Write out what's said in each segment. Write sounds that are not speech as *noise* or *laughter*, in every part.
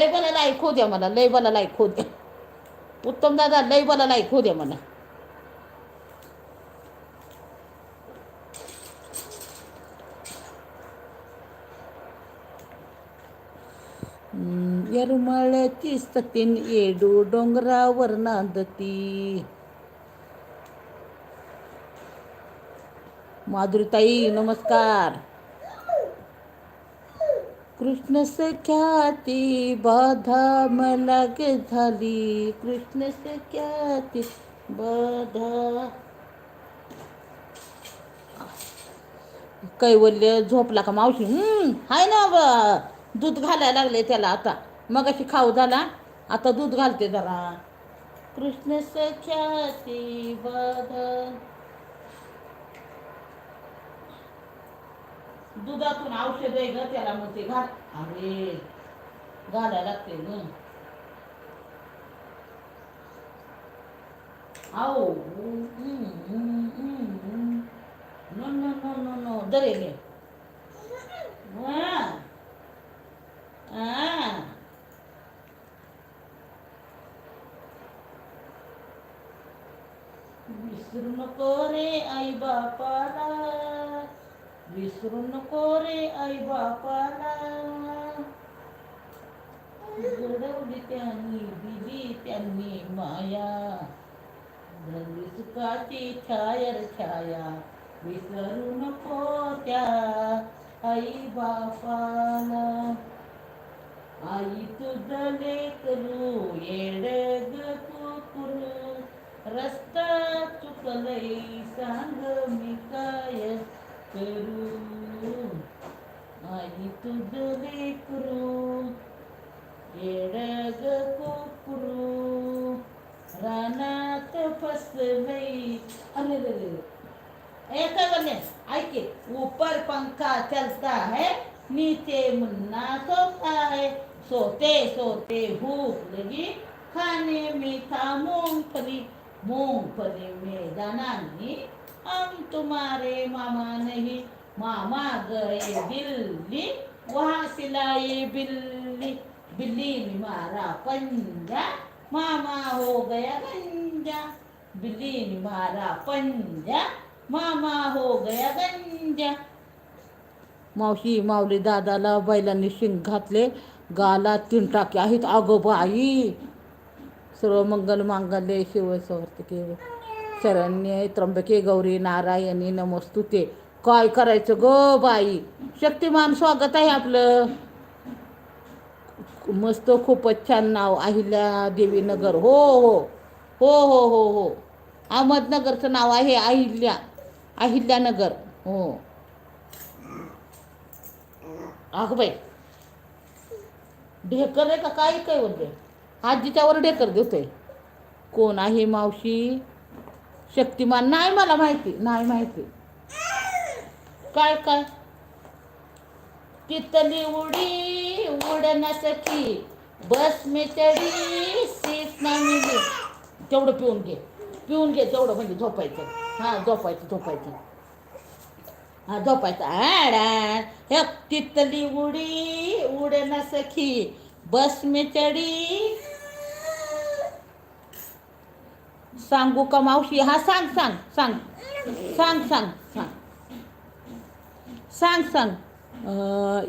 लय बला लायक होऊ द्या मला लय बला लायक होऊ द्या उत्तम दादा लय बला लायक होऊ द्या मला. हम्म, येरमाळ्याची सतीन येडू डोंगरावर नांदती. माधुरीताई नमस्कार. कृष्ण सख्याती बाधा मला गे झाली. कृष्ण सख्याती बाधा. कैवल्य झोपला का मावशी? हम्म हाय ना ब. दूध घालायला लागले त्याला आता. मग अशी खाऊ झाला. आता दूध घालते जरा. कृष्ण सख्याती बाधा. दुधातून औषध आहे ग त्याला मग ते घाल. अरे घालायला लागते ग. आओ no no no no no. दरे ले विसरू नको रे आई बापाला. विसरू नको रे आई बापाला. घडवली त्यांनी दिली त्यांनी माया. धरली सुखाची छायर छाया? विसरू नको त्या आई बापाला. आई तुझं लेकरू येडग ग रस्ता चुकलय सांग मी करू आई तुझं लेकरू येड ग रानात फसलई अरे रे रे रे. काय बोलले ऐके ऊपर पंखा चलता है नीचे मुन्ना सोता है सोते सोते भूख लगी खाने में था मूंगफली मूंगफली मैदानानी हम तुम्हारे मामा नहीं मामा गए दिल्ली वहाँ सिलाई बिल्ली बिल्ली ने मारा पंजा मामा हो गया गंजा। बिल्ली ने मारा पंजा मामा हो गया गंजा। मावशी माऊली दादाला बैलांनी शिंग घातले गाला तीन टाके आहेत अगो बाई. सर्व मंगल मांगल्ये शिव के शरण्ये त्र्यंबके गौरी नारायणी नमस्तुते. काय करायचं ग बाई? शक्तिमान स्वागत आहे आपलं. मस्त खूपच छान नाव अहिल्या देवीनगर हो हो. हो हो हो हो. अहमदनगरचं नाव आहे अहिल्या. अहिल्यानगर हो. अगं बाई. ढेकर आहे का? काय काय बोलते आजीच्यावर ढेकर दिसतोय कोण आहे मावशी? शक्तिमान. नाही मला माहिती. नाही माहिती. काय काय? तितली उडी उडन सखी. बस मी चढी सीट ना मिली. तेवढं पिऊन घे. पिऊन घे तेवढं म्हणजे झोपायचं. हां झोपायचं झोपायचं. हा झोपायचं. आडा हे तितली उडी उडन सखी. बस मी चढी सांगू का मावशी? हा सांग सांग सांग. सांग सांग सांग. सांग सांग.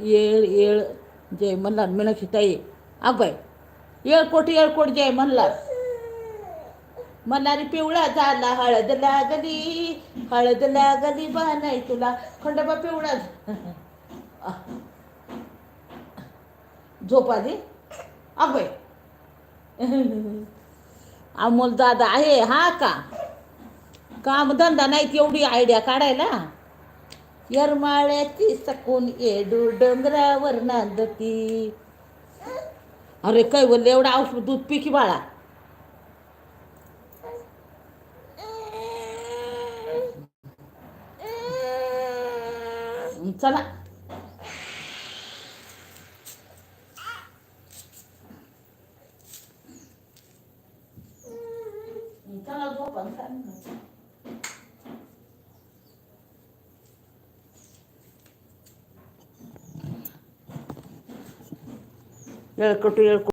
येळ येळ जय मल्हार मीनाक्षी ताई अगय येळकोट येळकोट जय मल्हार मनारी पिवळा झाला हळद लागली हळद लागली नाही तुला. खंडोबा पिवळा झोप आली? अगय *laughs* अमोल दादा आहे हा का? कामधंदा नाही एवढी आयडिया काढायला. यरमाळ्याची सकून येडू डोंगरावर नांदती. अरे काय बोलले एवढा औषध दूध पिकी बाळा? चला. vẫn sẵn ừ. rồi കുട്ടികൾക്ക്